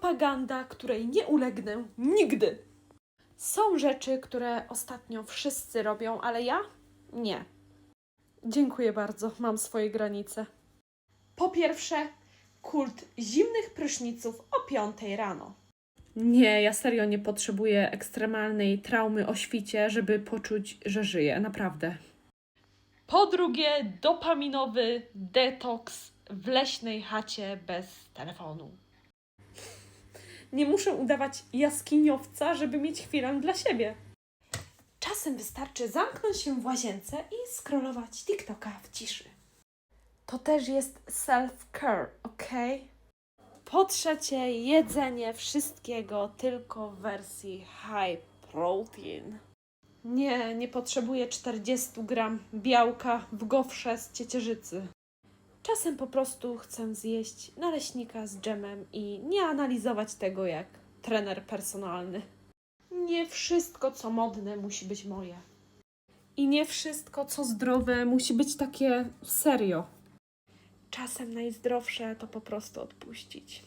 propaganda, której nie ulegnę nigdy. Są rzeczy, które ostatnio wszyscy robią, ale ja nie. Dziękuję bardzo, mam swoje granice. Po pierwsze, kult zimnych pryszniców o 5 rano. Nie, ja serio nie potrzebuję ekstremalnej traumy o świcie, żeby poczuć, że żyję, naprawdę. Po drugie, dopaminowy detoks w leśnej chacie bez telefonu. Nie muszę udawać jaskiniowca, żeby mieć chwilę dla siebie. Czasem wystarczy zamknąć się w łazience i scrollować TikToka w ciszy. To też jest self-care, ok? Po trzecie, jedzenie wszystkiego tylko w wersji high protein. Nie, nie potrzebuję 40 gram białka w gofrze z ciecierzycy. Czasem po prostu chcę zjeść naleśnika z dżemem i nie analizować tego jak trener personalny. Nie wszystko, co modne, musi być moje. I nie wszystko, co zdrowe, musi być takie serio. Czasem najzdrowsze to po prostu odpuścić.